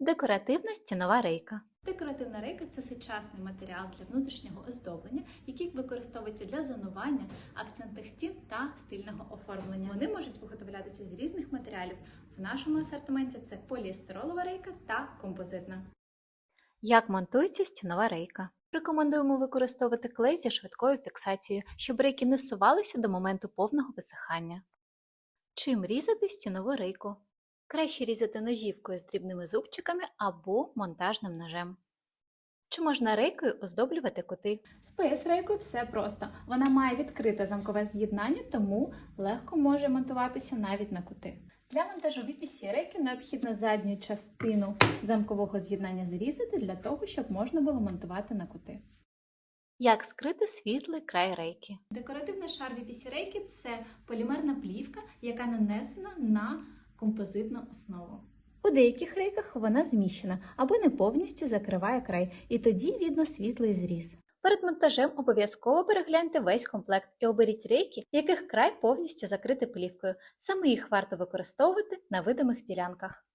Декоративна стінова рейка. Декоративна рейка це сучасний матеріал для внутрішнього оздоблення, який використовується для зонування акцентних стін та стильного оформлення. Вони можуть виготовлятися з різних матеріалів. В нашому асортименті це поліестеролова рейка та композитна. Як монтується стінова рейка? Рекомендуємо використовувати клей зі швидкою фіксацією, щоб рейки не сувалися до моменту повного висихання. Чим різати стінову рейку? Краще різати ножівкою з дрібними зубчиками або монтажним ножем. Чи можна рейкою оздоблювати кути? З PS-рейкою все просто. Вона має відкрите замкове з'єднання, тому легко може монтуватися навіть на кути. Для монтажу VPC рейки необхідно задню частину замкового з'єднання зрізати для того, щоб можна було монтувати на кути. Як скрити світлий край рейки? Декоративний шар VPC рейки це полімерна плівка, яка нанесена на композитну основу. У деяких рейках вона зміщена або не повністю закриває край, і тоді видно світлий зріз. Перед монтажем обов'язково перегляньте весь комплект і оберіть рейки, яких край повністю закритий плівкою. Саме їх варто використовувати на видимих ділянках.